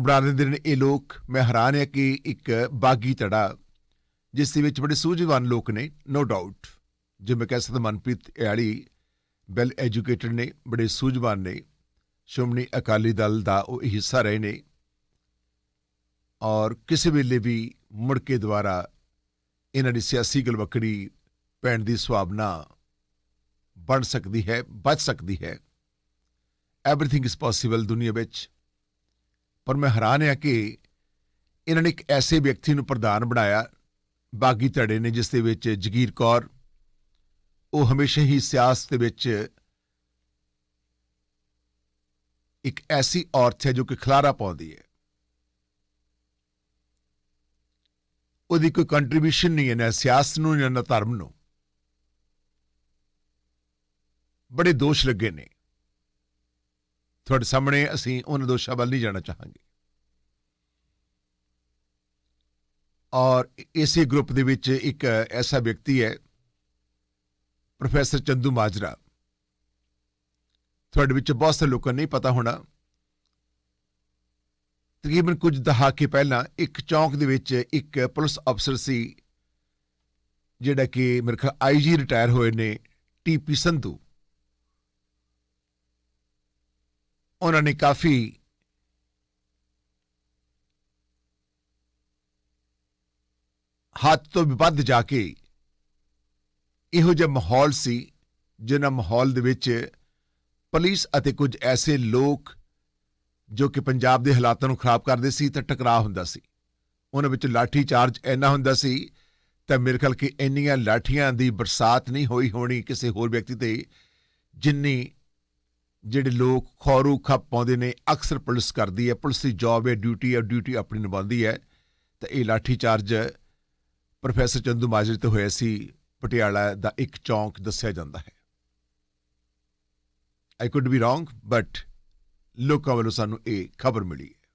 ਬਣਾ ਦਿੰਦੇ ਨੇ ਇਹ ਲੋਕ। ਮੈਂ ਹੈਰਾਨ ਹਾਂ ਕਿ ਇੱਕ ਬਾਗੀ ਧੜਾ, ਜਿਸ ਦੇ ਵਿੱਚ ਬੜੇ ਸੂਝਵਾਨ ਲੋਕ ਨੇ ਨੋ ਡਾਊਟ ਜੇ ਮੈਂ ਕਹਿ ਸਕਦਾ ਮਨਪ੍ਰੀਤ ਇਆਲੀ ਵੈਲ ਐਜੂਕੇਟਡ ਨੇ, ਬੜੇ ਸੂਝਵਾਨ ਨੇ, ਸ਼੍ਰੋਮਣੀ ਅਕਾਲੀ ਦਲ ਦਾ ਉਹ ਹਿੱਸਾ ਰਹੇ ਨੇ। ਔਰ ਕਿਸੇ ਵੇਲੇ ਵੀ ਮੁੜ ਕੇ ਦੁਆਰਾ ਇਹਨਾਂ ਦੀ ਸਿਆਸੀ ਗਲਵਕੜੀ ਪੈਣ ਦੀ ਸੁਭਾਵਨਾ ਬਣ ਸਕਦੀ ਹੈ, ਬਚ ਸਕਦੀ ਹੈ। ਐਵਰੀਥਿੰਗ ਇਜ਼ ਪੋਸੀਬਲ ਦੁਨੀਆ ਵਿੱਚ। ਪਰ ਮੈਂ ਹੈਰਾਨ ਹਾਂ ਕਿ ਇਹਨਾਂ ਨੇ ਇੱਕ ਐਸੇ ਵਿਅਕਤੀ ਨੂੰ ਪ੍ਰਧਾਨ ਬਣਾਇਆ, ਬਾਗੀ ਧੜੇ ਨੇ, ਜਿਸ ਦੇ ਵਿੱਚ ਜਗੀਰ ਕੌਰ, ਉਹ ਹਮੇਸ਼ਾ ਹੀ ਸਿਆਸਤ ਦੇ ਵਿੱਚ ਇੱਕ ਐਸੀ ਔਰਤ ਹੈ ਜੋ ਕਿ ਖਲਾਰਾ ਪਾਉਂਦੀ ਹੈ। ਉਹਦੀ ਕੋਈ ਕੰਟਰੀਬਿਊਸ਼ਨ ਨਹੀਂ ਹੈ, ਨਾ ਸਿਆਸਤ ਨੂੰ, ਨਾ ਧਰਮ ਨੂੰ। ਬੜੇ ਦੋਸ਼ ਲੱਗੇ ਨੇ। ਤੁਹਾਡੇ ਸਾਹਮਣੇ ਅਸੀਂ ਉਹਨਾਂ ਦੋਸ਼ਾਂ ਵੱਲ ਨਹੀਂ ਜਾਣਾ ਚਾਹਾਂਗੇ। ਔਰ ਇਸੇ ਗਰੁੱਪ ਦੇ ਵਿੱਚ ਇੱਕ ਐਸਾ ਵਿਅਕਤੀ ਹੈ, ਪ੍ਰੋਫੈਸਰ ਚੰਦੂ ਮਾਜਰਾ। ਤੁਹਾਡੇ ਵਿੱਚ ਬਹੁਤ ਸਾਰੇ ਲੋਕਾਂ ਨੂੰ ਨਹੀਂ ਪਤਾ ਹੋਣਾ, ਤਕਰੀਬਨ ਕੁਝ ਦਹਾਕੇ ਪਹਿਲਾਂ ਇੱਕ ਚੌਂਕ ਦੇ ਵਿੱਚ ਇੱਕ ਪੁਲਿਸ ਅਫਸਰ ਸੀ, ਜਿਹੜਾ ਕਿ ਮੇਰੇ ਖਿਆਲ ਆਈਜੀ ਰਿਟਾਇਰ ਹੋਏ ਨੇ ਟੀਪੀ ਸੰਧੂ। ਉਹਨਾਂ ਨੇ ਕਾਫੀ ਹੱਥ ਤੋਂ ਵੀ ਵੱਧ ਜਾ ਕੇ ਇਹੋ ਜਿਹਾ ਮਾਹੌਲ ਸੀ, ਜਿਨ੍ਹਾਂ ਮਾਹੌਲ ਦੇ ਵਿੱਚ ਪੁਲਿਸ ਅਤੇ ਕੁਝ ਐਸੇ ਲੋਕ ਜੋ ਕਿ ਪੰਜਾਬ ਦੇ ਹਾਲਾਤਾਂ ਨੂੰ ਖਰਾਬ ਕਰਦੇ ਸੀ ਤਾਂ ਟਕਰਾਅ ਹੁੰਦਾ ਸੀ। ਉਹਨਾਂ ਵਿੱਚ ਲਾਠੀ ਚਾਰਜ ਇੰਨਾ ਹੁੰਦਾ ਸੀ ਤਾਂ ਮੇਰੇ ਖਿਆਲ ਕਿ ਇੰਨੀਆਂ ਲਾਠੀਆਂ ਦੀ ਬਰਸਾਤ ਨਹੀਂ ਹੋਈ ਹੋਣੀ ਕਿਸੇ ਹੋਰ ਵਿਅਕਤੀ ਤੇ, ਜਿੰਨੀ ਜਿਹੜੇ ਲੋਕ ਖੌਰੂ ਖੱਪ ਪਾਉਂਦੇ ਨੇ, ਅਕਸਰ ਪੁਲਿਸ ਕਰਦੀ ਹੈ, ਪੁਲਿਸ ਦੀ ਜੌਬ ਹੈ ਡਿਊਟੀ ਹੈ ਡਿਊਟੀ ਆਪਣੀ ਨਿਭਾਉਂਦੀ ਹੈ। ਤਾਂ ਇਹ ਲਾਠੀ ਚਾਰਜ ਪ੍ਰੋਫੈਸਰ ਚੰਦੂ ਮਾਜਰੇ ਤੇ ਹੋਇਆ ਸੀ, ਪਟਿਆਲਾ ਦਾ ਇੱਕ ਚੌਂਕ ਦੱਸਿਆ ਜਾਂਦਾ ਹੈ। I could be wrong but ਲੋਕਾਂ ਵੱਲੋਂ ਸਾਨੂੰ ਇਹ ਖਬਰ ਮਿਲੀ ਹੈ।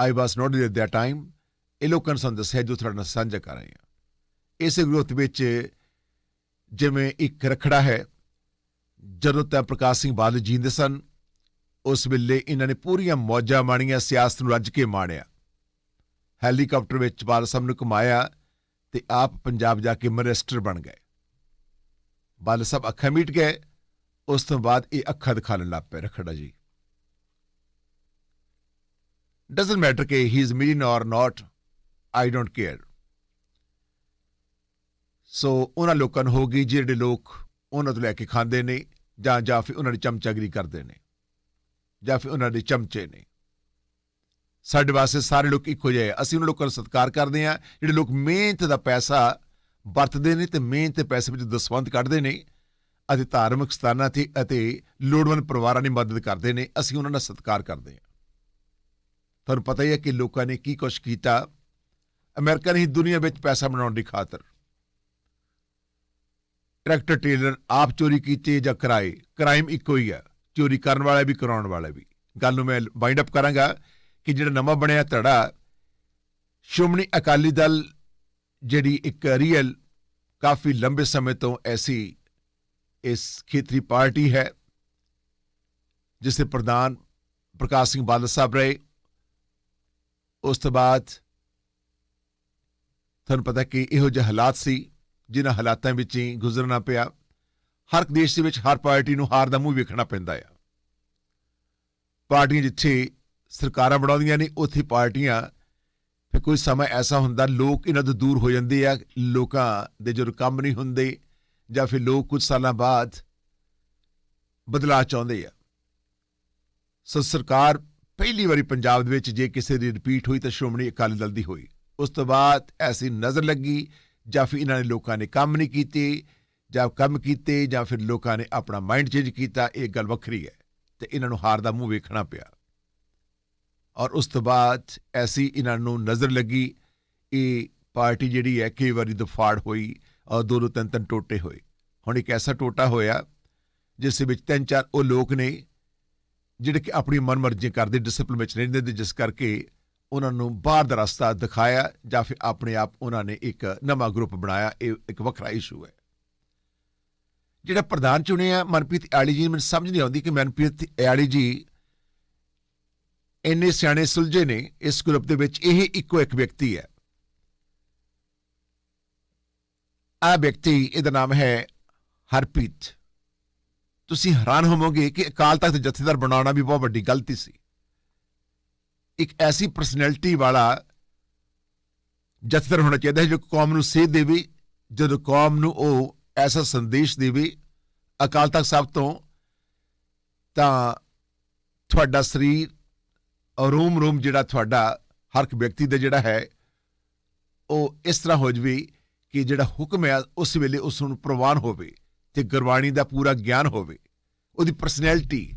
I was not at that time ਇਹ ਲੋਕਾਂ ਨੇ ਸਾਨੂੰ ਦੱਸਿਆ, ਜੋ ਤੁਹਾਡੇ ਨਾਲ ਸਾਂਝਾ ਕਰ ਰਹੇ ਹਾਂ। ਇਸੇ ਗਰੁੱਪ ਵਿੱਚ ਜਿਵੇਂ ਇੱਕ ਰਖੜਾ ਹੈ ਜਦੋਂ ਤਾਂ ਪ੍ਰਕਾਸ਼ ਸਿੰਘ ਬਾਦਲ ਜੀਂਦੇ ਸਨ, ਉਸ ਵੇਲੇ ਇਹਨਾਂ ਨੇ ਪੂਰੀਆਂ ਮੌਜਾਂ ਮਾਣੀਆਂ, ਸਿਆਸਤ ਨੂੰ ਰੱਜ ਕੇ ਮਾਣਿਆ। ਹੈਲੀਕਾਪਟਰ ਵਿੱਚ ਬਾਦਲ ਸਾਹਿਬ ਨੂੰ ਘੁਮਾਇਆ ਤੇ ਆਪ ਪੰਜਾਬ ਜਾ ਕੇ ਮਿਨਿਸਟਰ ਬਣ ਗਏ। ਬਾਦਲ ਸਾਹਿਬ ਅੱਖਾਂ ਮੀਟ ਗਏ। ਉਸ ਤੋਂ ਬਾਅਦ ਇਹ ਅੱਖਾਂ ਦਿਖਾਣ ਲੱਗ ਪਏ, ਰਖੜਾ ਜੀ। ਡਸਨਟ ਮੈਟਰ ਕਿ he is million or not I don't care so ਉਹਨਾਂ ਲੋਕਾਂ ਨੂੰ ਹੋ ਗਈ, ਜਿਹੜੇ ਲੋਕ ਉਹਨਾਂ ਤੋਂ ਲੈ ਕੇ ਖਾਂਦੇ ਨੇ ਜਾਂ ਜਾਂ ਫਿਰ ਉਹਨਾਂ ਦੀ ਚਮਚਾਗਰੀ ਕਰਦੇ ਨੇ। ਜਾਂ ਫਿਰ ਉਹਨਾਂ ਦੇ ਚਮਚੇ ਨੇ। ਸਾਡੇ ਵਾਸਤੇ ਸਾਰੇ ਲੋਕ ਇੱਕੋ ਜਿਹੇ ਆ। ਅਸੀਂ ਉਹਨਾਂ ਲੋਕਾਂ ਦਾ ਸਤਿਕਾਰ ਕਰਦੇ ਆ ਜਿਹੜੇ ਲੋਕ ਮਿਹਨਤ ਦਾ ਪੈਸਾ ਵਰਤਦੇ ਨੇ ਤੇ ਮਿਹਨਤ ਦੇ ਪੈਸੇ ਵਿੱਚ ਦਸਵੰਦ ਕੱਢਦੇ ਨੇ ਅਤੇ ਧਾਰਮਿਕ ਸਥਾਨਾਂ ਤੇ ਅਤੇ ਲੋੜਵੰਦ ਪਰਿਵਾਰਾਂ ਦੀ ਮਦਦ ਕਰਦੇ ਨੇ, ਅਸੀਂ ਉਹਨਾਂ ਦਾ ਸਤਿਕਾਰ ਕਰਦੇ ਹਾਂ। ਤੁਹਾਨੂੰ ਪਤਾ ਹੀ ਹੈ ਕਿ ਲੋਕਾਂ ਨੇ ਕੀ ਕੁਛ ਕੀਤਾ। ਅਮਰੀਕਾ ਨੇ ਹੀ ਦੁਨੀਆ ਵਿੱਚ ਪੈਸਾ ਬਣਾਉਣ ਦੀ ਖਾਤਰ ਟਰੈਕਟਰ ਟੇਲਰ ਆਪ ਚੋਰੀ ਕੀਤੇ ਜਾਂ ਕਰਾਏ? ਕ੍ਰਾਈਮ ਇੱਕੋ ਹੀ ਹੈ ਚੋਰੀ ਕਰਨ ਵਾਲਾ ਵੀ, ਕਰਾਉਣ ਵਾਲਾ ਵੀ। ਗੱਲ ਨੂੰ ਮੈਂ ਵਾਈਂਡ ਅਪ ਕਰਾਂਗਾ ਕਿ ਜਿਹੜਾ ਨਵਾਂ ਬਣਿਆ ਧੜਾ, ਸ਼੍ਰੋਮਣੀ ਅਕਾਲੀ ਦਲ ਜਿਹੜੀ ਇੱਕ ਰੀਅਲ ਕਾਫੀ ਲੰਬੇ ਸਮੇਂ ਤੋਂ ਐਸੀ ਇਸ ਖੇਤਰੀ ਪਾਰਟੀ ਹੈ, ਜਿਸ ਦੇ ਪ੍ਰਧਾਨ ਪ੍ਰਕਾਸ਼ ਸਿੰਘ ਬਾਦਲ ਸਾਹਿਬ ਰਹੇ। ਉਸ ਤੋਂ ਬਾਅਦ ਤੁਹਾਨੂੰ ਪਤਾ ਕਿ ਇਹੋ ਜਿਹੇ ਹਾਲਾਤ ਸੀ। ਜਿਨ੍ਹਾਂ ਹਾਲਾਤਾਂ ਵਿੱਚ ਹੀ ਗੁਜ਼ਰਨਾ ਪਿਆ, ਹਰ ਦੇਸ਼ ਦੇ ਵਿੱਚ ਹਰ ਪਾਰਟੀ ਨੂੰ ਹਾਰ ਦਾ ਮੂੰਹ ਵੇਖਣਾ ਪੈਂਦਾ ਆ। ਪਾਰਟੀਆਂ ਜਿੱਥੇ ਸਰਕਾਰਾਂ ਬਣਾਉਂਦੀਆਂ ਨੇ, ਉੱਥੇ ਪਾਰਟੀਆਂ, ਫਿਰ ਕੋਈ ਸਮਾਂ ਐਸਾ ਹੁੰਦਾ, ਲੋਕ ਇਹਨਾਂ ਤੋਂ ਦੂਰ ਹੋ ਜਾਂਦੇ ਆ, ਲੋਕਾਂ ਦੇ ਜਦੋਂ ਕੰਮ ਨਹੀਂ ਹੁੰਦੇ, ਜਾਂ ਫਿਰ ਲੋਕ ਕੁਝ ਸਾਲਾਂ ਬਾਅਦ ਬਦਲਾਅ ਚਾਹੁੰਦੇ ਆ। ਸੋ ਸਰਕਾਰ ਪਹਿਲੀ ਵਾਰੀ ਪੰਜਾਬ ਦੇ ਵਿੱਚ ਜੇ ਕਿਸੇ ਦੀ ਰਿਪੀਟ ਹੋਈ ਤਾਂ ਸ਼੍ਰੋਮਣੀ ਅਕਾਲੀ ਦਲ ਦੀ ਹੋਈ। ਉਸ ਤੋਂ ਬਾਅਦ ਐਸੀ ਨਜ਼ਰ ਲੱਗੀ ਜਾਂ ਫਿਰ ਇਹਨਾਂ ਨੇ ਲੋਕਾਂ ਨੇ ਕੰਮ ਨਹੀਂ ਕੀਤੇ, ਜਾਂ ਕੰਮ ਕੀਤੇ, ਜਾਂ ਫਿਰ ਲੋਕਾਂ ਨੇ ਆਪਣਾ ਮਾਈਂਡ ਚੇਂਜ ਕੀਤਾ, ਇਹ ਗੱਲ ਵੱਖਰੀ ਹੈ ਤੇ ਇਹਨਾਂ ਨੂੰ ਹਾਰ ਦਾ ਮੂੰਹ ਵੇਖਣਾ ਪਿਆ। ਔਰ ਉਸ ਤੋਂ ਬਾਅਦ ਐਸੀ ਇਹਨਾਂ ਨੂੰ ਨਜ਼ਰ ਲੱਗੀ, ਇਹ ਪਾਰਟੀ ਜਿਹੜੀ ਹੈ ਕਈ ਵਾਰੀ ਦਫਾੜ ਹੋਈ ਔਰ ਦੋ ਦੋ ਤਿੰਨ ਤਿੰਨ ਟੋਟੇ ਹੋਏ। ਹੁਣ ਇੱਕ ਐਸਾ ਟੋਟਾ ਹੋਇਆ, ਜਿਸ ਵਿੱਚ ਤਿੰਨ ਚਾਰ ਉਹ ਲੋਕ ਨੇ, ਜਿਹੜੇ ਕਿ ਆਪਣੀ ਮਨਮਰਜ਼ੀ ਕਰਦੇ ਡਿਸਪਲਿਨ ਵਿੱਚ ਨਹੀਂ ਰਹਿੰਦੇ ਜਿਸ ਕਰਕੇ ਉਹਨਾਂ ਨੂੰ ਬਾਹਰ ਦਾ ਰਸਤਾ ਦਿਖਾਇਆ ਜਾਂ ਫਿਰ ਆਪਣੇ ਆਪ ਉਹਨਾਂ ਨੇ ਇੱਕ ਨਵਾਂ ਗਰੁੱਪ ਬਣਾਇਆ, ਇਹ ਇੱਕ ਵੱਖਰਾ ਇਸ਼ੂ ਹੈ। ਜਿਹੜਾ ਪ੍ਰਧਾਨ ਚੁਣਿਆ ਮਨਪ੍ਰੀਤ ਆਲੀ ਜੀ, ਮੈਨੂੰ ਸਮਝ ਨਹੀਂ ਆਉਂਦੀ ਕਿ ਮਨਪ੍ਰੀਤ ਆਲੀ ਜੀ ਇੰਨੇ ਸਿਆਣੇ ਸੁਲਝੇ ਨੇ, ਇਸ ਗਰੁੱਪ ਦੇ ਵਿੱਚ ਇਹ ਇੱਕੋ ਇੱਕ ਵਿਅਕਤੀ ਹੈ। ਆ ਵਿਅਕਤੀ, ਇਹਦਾ ਨਾਮ ਹੈ ਹਰਪ੍ਰੀਤ। ਤੁਸੀਂ ਹੈਰਾਨ ਹੋਵੋਗੇ ਕਿ ਅਕਾਲ ਤਖਤ ਜਥੇਦਾਰ ਬਣਾਉਣਾ ਵੀ ਬਹੁਤ ਵੱਡੀ ਗਲਤੀ ਸੀ। ਇੱਕ ਐਸੀ ਪਰਸਨੈਲਿਟੀ ਵਾਲਾ ਜਥੇਦਾਰ ਹੋਣਾ ਚਾਹੀਦਾ ਹੈ ਜੋ ਕੌਮ ਨੂੰ ਸੇਧ ਦੇਵੇ, ਜਦੋਂ ਕੌਮ ਨੂੰ ਉਹ ਐਸਾ ਸੰਦੇਸ਼ ਦੇਵੇ, ਅਕਾਲ ਤਖਤ ਸਾਹਿਬ ਤੋਂ ਤਾਂ ਤੁਹਾਡਾ ਸਰੀਰ ਰੂਮ ਰੂਮ ਜਿਹੜਾ ਤੁਹਾਡਾ ਹਰ ਇੱਕ ਵਿਅਕਤੀ ਦਾ ਜਿਹੜਾ ਹੈ, ਉਹ ਇਸ ਤਰ੍ਹਾਂ ਹੋ ਜਵੇ ਕਿ ਜਿਹੜਾ ਹੁਕਮ ਹੈ, ਉਸ ਵੇਲੇ ਉਸ ਨੂੰ ਪ੍ਰਵਾਨ ਹੋਵੇ ਤੇ ਗੁਰਬਾਣੀ ਦਾ ਪੂਰਾ ਗਿਆਨ ਹੋਵੇ। ਉਹਦੀ ਪਰਸਨੈਲਿਟੀ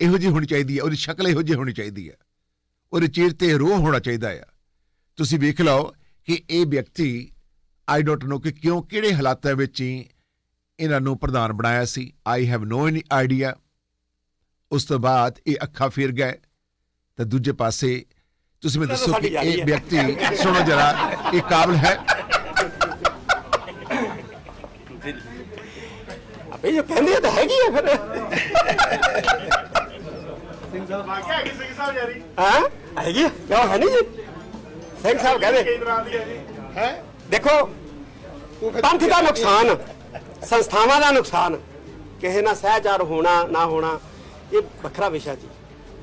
ਇਹੋ ਜਿਹੀ ਹੋਣੀ ਚਾਹੀਦੀ ਹੈ, ਉਹਦੀ ਸ਼ਕਲ ਇਹੋ ਜਿਹੀ ਹੋਣੀ ਚਾਹੀਦੀ ਹੈ। ਉਹਦੇ ਚਿਹਰੇ ਤੇ ਰੋਹ ਹੋਣਾ ਚਾਹੀਦਾ ਹੈ ਤੁਸੀਂ ਵੇਖ ਲਓ ਕਿ ਇਹ ਵਿਅਕਤੀ ਆਈ ਡੋਂਟ ਨੋ ਕਿ ਕਿਉਂ ਕਿਹੜੇ ਹਾਲਾਤਾਂ ਵਿੱਚ ਹੀ ਇਹਨਾਂ ਨੂੰ ਪ੍ਰਧਾਨ ਬਣਾਇਆ ਸੀ। I have no any idea ਉਸ ਤੋਂ ਬਾਅਦ ਇਹ ਅੱਖਾਂ ਫਿਰ ਗਏ। ਤਾਂ ਦੂਜੇ ਪਾਸੇ ਤੁਸੀਂ ਮੈਨੂੰ ਦੱਸੋ ਕਿ ਇਹ। ਵਿਅਕਤੀ ਸੁਣੋ ਜਰਾ ਇਹ ਕਾਬਲ ਹੈ? ਅਬੇ ਇਹ ਕਹਿੰਦੇ ਆ ਤਾਂ ਹੈਗੀ ਆ ਫਿਰ। ਵਾਕਿਆ ਹੈਗੀ ਸਿੰਘ ਸਾਹਿਬ ਯਾਰੀ ਹਾਂ? ਹੈਗੀ ਆ ਕਿਉਂ ਹੈ ਨਹੀਂ ਜੀ? ਸਿੰਘ ਸਾਹਿਬ ਕਹਿੰਦੇ ਕੇਂਦਰਾਂ ਦੀ ਹੈ? ਜੀ ਹੈ ਦੇਖੋ ਪੰਥ ਦਾ ਨੁਕਸਾਨ ਸੰਸਥਾਵਾਂ ਦਾ ਨੁਕਸਾਨ ਕਿਸੇ ਨਾਲ ਸਹਿਜਾਰ ਹੋਣਾ ਨਾ ਹੋਣਾ ਇਹ ਵੱਖਰਾ ਵਿਸ਼ਾ ਜੀ।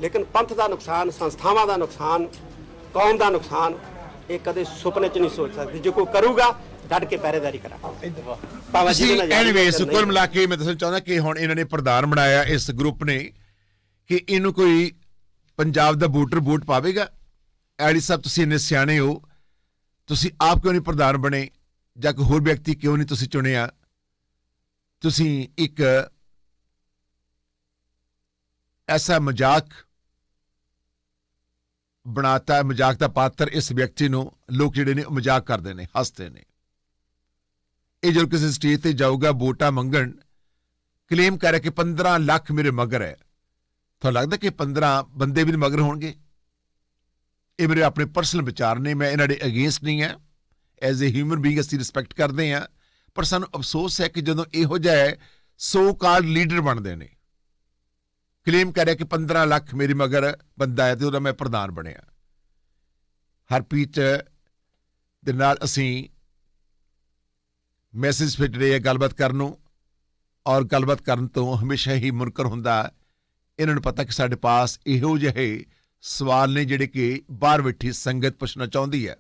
ਲੇਕਿਨ ਪੰਥ ਦਾ ਨੁਕਸਾਨ ਸੰਸਥਾਵਾਂ ਦਾ ਨੁਕਸਾਨ ਕੌਮ ਦਾ ਨੁਕਸਾਨ ਇਹ ਕਦੇ ਸੁਪਨੇ 'ਚ ਨਹੀਂ ਸੋਚ ਸਕਦੇ। ਜੇ ਕੋਈ ਕਰੂਗਾ ਡਟ ਕੇ ਪਹਿਰੇਦਾਰੀ ਕਰਾ ਭਾਵੇਂ ਤੁਸੀਂ ਜਿਹਦੇ ਨਾਲ ਐਨੀਵੇਸ। ਕੁੱਲ ਮਿਲਾ ਕੇ ਮੈਂ ਦੱਸਣਾ ਚਾਹੁੰਦਾ ਕਿ ਹੁਣ ਇਹਨਾਂ ਨੇ ਪ੍ਰਧਾਨ ਬਣਾਇਆ ਇਸ ਗਰੁੱਪ ਨੇ ਕਿ ਇਹਨੂੰ ਕੋਈ ਪੰਜਾਬ ਦਾ ਵੋਟਰ ਵੋਟ ਪਾਵੇਗਾ। ਐਡੀ ਸਾਹਿਬ ਤੁਸੀਂ ਇੰਨੇ ਸਿਆਣੇ ਹੋ, ਤੁਸੀਂ ਆਪ ਕਿਉਂ ਨਹੀਂ ਪ੍ਰਧਾਨ ਬਣੇ? ਜਾਂ ਕੋਈ ਹੋਰ ਵਿਅਕਤੀ ਕਿਉਂ ਨਹੀਂ ਤੁਸੀਂ ਚੁਣਿਆ? ਤੁਸੀਂ ਇੱਕ ਐਸਾ ਮਜ਼ਾਕ ਬਣਾਤਾ, ਮਜ਼ਾਕ ਦਾ ਪਾਤਰ ਇਸ ਵਿਅਕਤੀ ਨੂੰ, ਲੋਕ ਜਿਹੜੇ ਨੇ ਉਹ ਮਜ਼ਾਕ ਕਰਦੇ ਨੇ, ਹੱਸਦੇ ਨੇ। ਇਹ ਜਦੋਂ ਕਿਸੇ ਸਟੇਜ ਤੇ ਜਾਊਗਾ, ਵੋਟਾਂ ਮੰਗਣ, ਕਲੇਮ ਕਰੇ ਕਿ 15 ਲੱਖ ਮੇਰੇ ਮਗਰ ਹੈ। ਤੁਹਾਨੂੰ ਲੱਗਦਾ ਕਿ 15 ਬੰਦੇ ਵੀ ਮਗਰ ਹੋਣਗੇ? ਇਹ ਮੇਰੇ ਆਪਣੇ ਪਰਸਨਲ ਵਿਚਾਰ ਨੇ, ਮੈਂ ਇਹਨਾਂ ਦੇ ਅਗੇਂਸਟ ਨਹੀਂ ਹਾਂ। ਐਜ਼ ਅ ਹਿਊਮਨ ਬੀਇੰਗ ਅਸੀਂ ਰਿਸਪੈਕਟ ਕਰਦੇ ਹਾਂ। ਪਰ ਸਾਨੂੰ ਅਫਸੋਸ ਹੈ ਕਿ ਜਦੋਂ ਇਹੋ ਜਿਹਾ ਸੋ ਕਾਲਡ ਲੀਡਰ ਬਣਦੇ ਨੇ। ਕਲੇਮ ਕਰਿਆ ਕਿ 15 ਲੱਖ ਮੇਰੇ ਮਗਰ ਬੰਦਾ ਹੈ ਤੇ ਉਹਦਾ ਮੈਂ ਪ੍ਰਧਾਨ ਬਣਿਆ। ਹਰਪ੍ਰੀਤ, ਦੇ ਨਾਲ ਅਸੀਂ ਮੈਸੇਜ ਭੇਜ ਰਹੇ ਆ ਗੱਲਬਾਤ ਕਰਨ ਨੂੰ। ਔਰ ਗੱਲਬਾਤ ਕਰਨ ਤੋਂ ਹਮੇਸ਼ਾ ਹੀ ਮੁਨਕਰ ਹੁੰਦਾ ਇਹਨਾਂ ਨੂੰ ਪਤਾ ਕਿ ਸਾਡੇ ਪਾਸ ਇਹੋ ਜਿਹੇ ਸਵਾਲ ਨੇ ਜਿਹੜੇ ਕਿ ਬਾਹਰ ਬੈਠੀ ਸੰਗਤ ਪੁੱਛਣਾ ਚਾਹੁੰਦੀ ਹੈ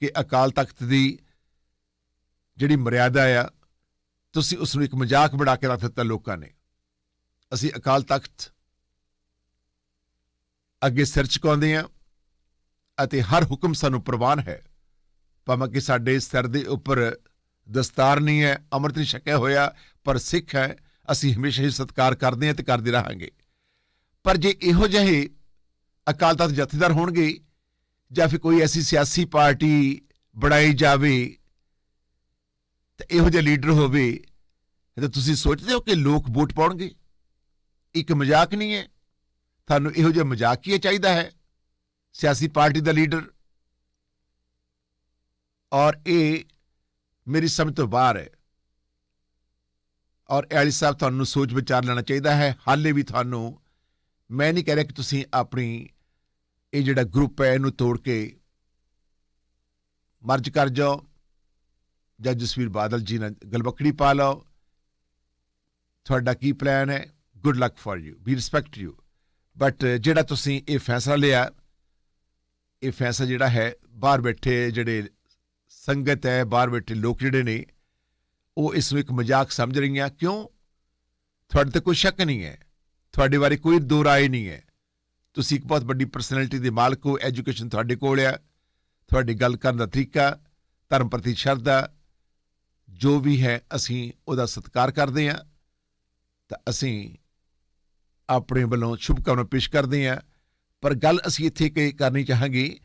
ਕਿ ਅਕਾਲ ਤਖਤ ਦੀ ਜਿਹੜੀ ਮਰਿਆਦਾ ਆ, ਤੁਸੀਂ ਉਸ ਨੂੰ ਇੱਕ ਮਜ਼ਾਕ ਬਣਾ ਕੇ ਰੱਖ ਦਿੱਤਾ ਲੋਕਾਂ ਨੇ। ਅਸੀਂ ਅਕਾਲ ਤਖਤ ਅੱਗੇ ਸਿਰ ਝੁਕਾਉਂਦੇ ਆ ਅਤੇ ਹਰ ਹੁਕਮ ਸਾਨੂੰ ਪ੍ਰਵਾਨ ਹੈ। ਭਾਵੇਂ ਕਿ ਸਾਡੇ ਸਿਰ ਦੇ ਉੱਪਰ ਦਸਤਾਰ ਨਹੀਂ ਹੈ, ਅੰਮ੍ਰਿਤ ਨਹੀਂ ਛਕਿਆ ਹੋਇਆ, ਪਰ ਸਿੱਖ ਹੈ, ਅਸੀਂ ਹਮੇਸ਼ਾ ਹੀ ਸਤਿਕਾਰ ਕਰਦੇ ਹਾਂ ਤੇ ਕਰਦੇ ਰਹਾਂਗੇ। ਪਰ ਜੇ ਇਹੋ ਜਿਹੇ ਅਕਾਲ ਤਖਤ ਜਥੇਦਾਰ ਹੋਣਗੇ ਜਾਂ ਫਿਰ ਕੋਈ ਐਸੀ ਸਿਆਸੀ ਪਾਰਟੀ ਬਣਾਈ ਜਾਵੇ ਤੇ ਇਹੋ ਜਿਹਾ ਲੀਡਰ ਹੋਵੇ, ਤਾਂ ਤੁਸੀਂ ਸੋਚਦੇ ਹੋ ਕਿ ਲੋਕ ਵੋਟ ਪਾਉਣਗੇ? ਇੱਕ ਮਜ਼ਾਕ ਨਹੀਂ ਹੈ। ਤੁਹਾਨੂੰ ਇਹੋ ਜਿਹਾ ਮਜ਼ਾਕ ਮਜ਼ਾਕੀਆ ਚਾਹੀਦਾ ਹੈ, ਸਿਆਸੀ ਪਾਰਟੀ ਦਾ ਲੀਡਰ। ਔਰ ਇਹ ਮੇਰੀ ਸਮਝ ਤੋਂ ਬਾਹਰ ਹੈ। ਔਰ ਐਲੀ ਸਾਹਿਬ, ਤੁਹਾਨੂੰ ਸੋਚ ਵਿਚਾਰ ਲੈਣਾ ਚਾਹੀਦਾ ਹੈ। ਹਾਲੇ ਵੀ ਤੁਹਾਨੂੰ ਮੈਂ ਨਹੀਂ ਕਹਿ ਰਿਹਾ ਕਿ ਤੁਸੀਂ ਆਪਣੀ ਇਹ ਜਿਹੜਾ ਗਰੁੱਪ ਹੈ ਇਹਨੂੰ ਤੋੜ ਕੇ ਮਰਜ ਕਰ ਜਾਓ ਜਾਂ ਜਸਵੀਰ ਬਾਦਲ ਜੀ ਨਾਲ ਗਲਬਕੜੀ ਪਾ ਲਓ। ਤੁਹਾਡਾ ਕੀ ਪਲਾਨ ਹੈ? Good luck for you we respect you but ਜਿਹੜਾ ਤੁਸੀਂ ਇਹ ਫੈਸਲਾ ਲਿਆ, ਇਹ ਫੈਸਲਾ ਜਿਹੜਾ ਹੈ, ਬਾਹਰ ਬੈਠੇ ਜਿਹੜੇ ਸੰਗਤ ਹੈ, ਬਾਹਰ ਬੈਠੇ ਲੋਕ ਜਿਹੜੇ ਨੇ, ਉਹ ਇਸ ਨੂੰ ਇੱਕ ਮਜ਼ਾਕ ਸਮਝ ਰਹੀਆਂ। ਕਿਉਂ? ਤੁਹਾਡੇ ਤੇ ਕੋਈ ਸ਼ੱਕ ਨਹੀਂ ਹੈ। ਤੁਹਾਡੇ ਬਾਰੇ ਕੋਈ ਦੋ ਰਾਏ ਨਹੀਂ ਹੈ। ਤੁਸੀਂ ਇੱਕ ਬਹੁਤ ਵੱਡੀ ਪਰਸਨੈਲਿਟੀ ਦੇ ਮਾਲਕ ਹੋ ਐਜੂਕੇਸ਼ਨ ਤੁਹਾਡੇ ਕੋਲ ਆ। ਤੁਹਾਡੀ ਗੱਲ ਕਰਨ ਦਾ ਤਰੀਕਾ, ਧਰਮ ਪ੍ਰਤੀ ਸ਼ਰਧਾ, ਜੋ ਵੀ ਹੈ, ਅਸੀਂ ਉਹਦਾ ਸਤਿਕਾਰ ਕਰਦੇ ਹਾਂ। ਤਾਂ ਅਸੀਂ ਆਪਣੇ ਵੱਲੋਂ ਸ਼ੁਭਕਾਮਨਾ ਪੇਸ਼ ਕਰਦੇ ਹਾਂ। ਪਰ ਗੱਲ ਅਸੀਂ ਇੱਥੇ ਕੀ ਕਰਨੀ ਚਾਹਾਂਗੇ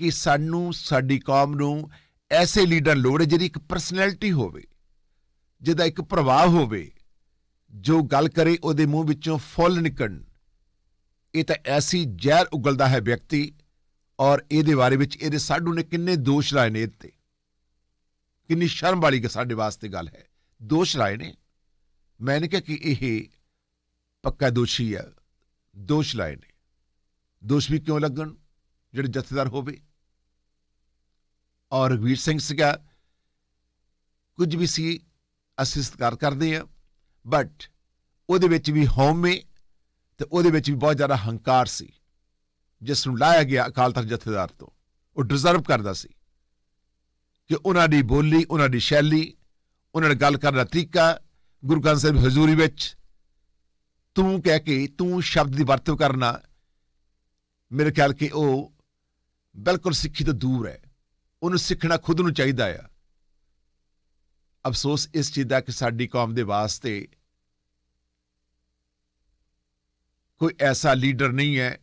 ਕਿ ਸਾਨੂੰ, ਸਾਡੀ ਕੌਮ ਨੂੰ ਐਸੇ ਲੀਡਰ ਲੋੜ ਹੈ ਜਿਹਦੀ ਇੱਕ ਪਰਸਨੈਲਿਟੀ ਹੋਵੇ, ਜਿਹਦਾ ਇੱਕ ਪ੍ਰਭਾਵ ਹੋਵੇ। ਜੋ ਗੱਲ ਕਰੇ ਉਹਦੇ ਮੂੰਹ ਵਿੱਚੋਂ ਫੁੱਲ ਨਿਕਲਣ। ਇਹ ਤਾਂ ਐਸੀ ਜ਼ਹਿਰ ਉਗਲਦਾ ਹੈ ਵਿਅਕਤੀ ਔਰ ਇਹਦੇ ਬਾਰੇ ਵਿੱਚ ਇਹਦੇ ਸਾਡੂ ਨੇ ਕਿੰਨੇ ਦੋਸ਼ ਲਾਏ ਨੇ ਇਹਤੇ ਕਿੰਨੀ ਸ਼ਰਮ ਵਾਲੀ ਗ- ਸਾਡੇ ਵਾਸਤੇ ਗੱਲ ਹੈ। ਦੋਸ਼ ਲਾਏ ਨੇ। ਮੈਂ ਨਹੀਂ ਕਿਹਾ ਕਿ ਇਹ ਪੱਕਾ ਦੋਸ਼ੀ ਹੈ। ਦੋਸ਼ ਲਾਏ ਨੇ। ਦੋਸ਼ ਵੀ ਕਿਉਂ ਲੱਗਣ? ਜਿਹੜੇ ਜਥੇਦਾਰ ਹੋਵੇ। ਔਰ ਰਘਵੀਰ ਸਿੰਘ ਸੀਗਾ। ਕੁਝ ਵੀ ਸੀ, ਅਸੀਂ ਸਤਿਕਾਰ ਕਰਦੇ ਆ ਬਟ ਉਹਦੇ ਵਿੱਚ ਵੀ ਹਉਮੈ ਤੇ ਉਹਦੇ ਵਿੱਚ ਵੀ ਬਹੁਤ ਜ਼ਿਆਦਾ ਹੰਕਾਰ ਸੀ। ਜਿਸ ਨੂੰ ਲਾਇਆ ਗਿਆ ਅਕਾਲ ਤਖਤ ਜਥੇਦਾਰ ਤੋਂ। ਉਹ ਡਿਜ਼ਰਵ ਕਰਦਾ ਸੀ। ਕਿ ਉਹਨਾਂ ਦੀ ਬੋਲੀ, ਉਹਨਾਂ ਦੀ ਸ਼ੈਲੀ, ਉਹਨਾਂ ਨਾਲ ਗੱਲ ਕਰਨ ਦਾ ਤਰੀਕਾ, ਗੁਰੂ ਗ੍ਰੰਥ ਸਾਹਿਬ ਹਜ਼ੂਰੀ ਵਿੱਚ ਤੂੰ ਕਹਿ ਕੇ, ਤੂੰ ਸ਼ਬਦ ਦੀ ਵਰਤੋਂ ਕਰਨਾ, ਮੇਰੇ ਖਿਆਲ ਕਿ ਉਹ ਬਿਲਕੁਲ ਸਿੱਖੀ ਤੋਂ ਦੂਰ ਹੈ। ਉਹਨੂੰ ਸਿੱਖਣਾ ਖੁਦ ਨੂੰ ਚਾਹੀਦਾ ਆ। ਅਫਸੋਸ ਇਸ ਚੀਜ਼ ਦਾ ਕਿ ਸਾਡੀ ਕੌਮ ਦੇ ਵਾਸਤੇ ਕੋਈ ਐਸਾ ਲੀਡਰ ਨਹੀਂ ਹੈ।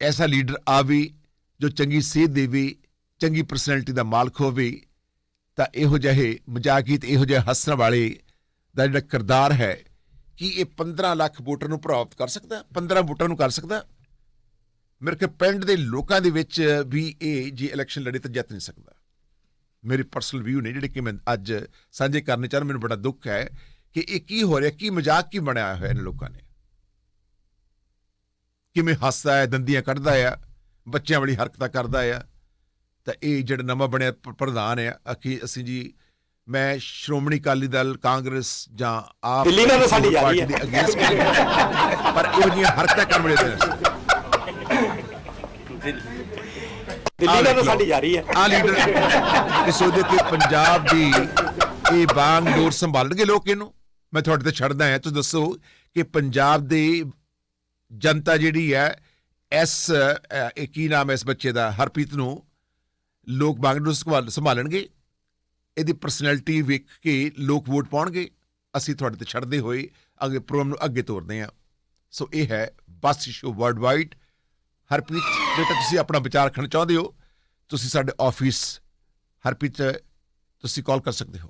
ਐਸਾ ਲੀਡਰ ਆਵੇ ਜੋ ਚੰਗੀ ਸੇਧ ਦੇਵੇ, ਚੰਗੀ ਪਰਸਨੈਲਿਟੀ ਦਾ ਮਾਲਕ ਹੋਵੇ, ਤਾਂ ਇਹੋ ਜਿਹੇ ਮਜ਼ਾਕੀ ਤੇ ਇਹੋ ਜਿਹੇ ਹੱਸਣ ਵਾਲੇ ਦਾ ਜਿਹੜਾ ਕਿਰਦਾਰ ਹੈ, ਕਿ ਇਹ 15 ਲੱਖ ਵੋਟਰ ਨੂੰ ਪ੍ਰਭਾਵਿਤ ਕਰ ਸਕਦਾ? 15 ਵੋਟਾਂ ਨੂੰ ਕਰ ਸਕਦਾ? ਮੇਰੇ ਕੇ ਪਿੰਡ ਦੇ ਲੋਕਾਂ ਦੇ ਵਿੱਚ ਵੀ ਇਹ ਜੇ ਇਲੈਕਸ਼ਨ ਲੜੇ ਤਾਂ ਜਿੱਤ ਨਹੀਂ ਸਕਦਾ। ਮੇਰੇ ਪਰਸਨਲ ਵਿਊ ਨੇ ਜਿਹੜੇ ਕਿ ਮੈਂ ਅੱਜ ਸਾਂਝੇ ਕਰਨੇ ਚਾਹ ਮੈਨੂੰ ਬੜਾ ਦੁੱਖ ਹੈ ਕਿ ਇਹ ਕੀ ਹੋ ਰਿਹਾ ਕੀ ਮਜ਼ਾਕ ਕੀ ਬਣਾਇਆ ਹੋਇਆ ਇਹਨਾਂ ਲੋਕਾਂ ਨੇ? ਕਿਵੇਂ ਹੱਸਦਾ ਹੈ ਦੰਦੀਆਂ ਕੱਢਦਾ ਆ ਬੱਚਿਆਂ ਵਾਲੀ ਹਰਕਤਾਂ ਕਰਦਾ ਆ। ਤਾਂ ਇਹ ਜਿਹੜਾ ਨਵਾਂ ਬਣਿਆ ਪ੍ਰਧਾਨ ਹੈ ਅਖੀ ਅਸੀਂ ਜੀ ਮੈਂ ਸ਼੍ਰੋਮਣੀ ਅਕਾਲੀ ਦਲ ਕਾਂਗਰਸ ਜਾਂ ਆਪ ਦਿੱਲੀ ਨਾਲ ਤਾਂ ਸਾਡੀ ਹੈ। ਪਾਰਟੀ ਦੇ against ਪਰ ਇਹੋ ਜਿਹੀਆਂ ਹਰਕਤਾਂ ਕਰਨ ਵਾਲੇ ਤੇ ਦਿੱਲੀ ਨਾਲ ਤਾਂ ਸਾਡੀ ਯਾਰੀ ਹੈ। ਆ ਲੀਡਰ ਕਿ ਸੋਚਦੇ ਕਿ ਪੰਜਾਬ ਦੀ ਇਹ ਬਾਂਗ ਡੋਰ ਸੰਭਾਲਣਗੇ ਲੋਕ ਇਹਨੂੰ? ਮੈਂ ਤੁਹਾਡੇ ਤੇ ਛੱਡਦਾ ਹਾਂ, ਤੁਸੀਂ ਦੱਸੋ ਕਿ ਪੰਜਾਬ ਦੇ ਜਨਤਾ ਜਿਹੜੀ ਹੈ, ਇਸ ਇਹ ਕੀ ਨਾਮ ਹੈ ਇਸ ਬੱਚੇ ਦਾ, ਹਰਪ੍ਰੀਤ ਨੂੰ ਲੋਕ ਬਾਂਗ ਨੂੰ ਸੰਭਾਲ- ਸੰਭਾਲਣਗੇ? ਇਹਦੀ ਪਰਸਨੈਲਿਟੀ ਵੇਖ ਕੇ ਲੋਕ ਵੋਟ ਪਾਉਣਗੇ? ਅਸੀਂ ਤੁਹਾਡੇ ਤੇ ਛੱਡਦੇ ਹੋਏ ਅੱਗੇ ਪ੍ਰੋਗਰਾਮ ਨੂੰ ਅੱਗੇ ਤੋਰਦੇ ਹਾਂ। ਸੋ ਇਹ ਹੈ ਬਸ ਇਸ਼ੂ ਵਰਲਡ ਵਾਈਡ ਹਰਪ੍ਰੀਤ ਜੇਕਰ ਤੁਸੀਂ ਆਪਣਾ ਵਿਚਾਰ ਰੱਖਣਾ ਚਾਹੁੰਦੇ ਹੋ? ਤੁਸੀਂ ਸਾਡੇ ਆਫਿਸ ਹਰਪ੍ਰੀਤ, ਤੁਸੀਂ ਕਾਲ ਕਰ ਸਕਦੇ ਹੋ।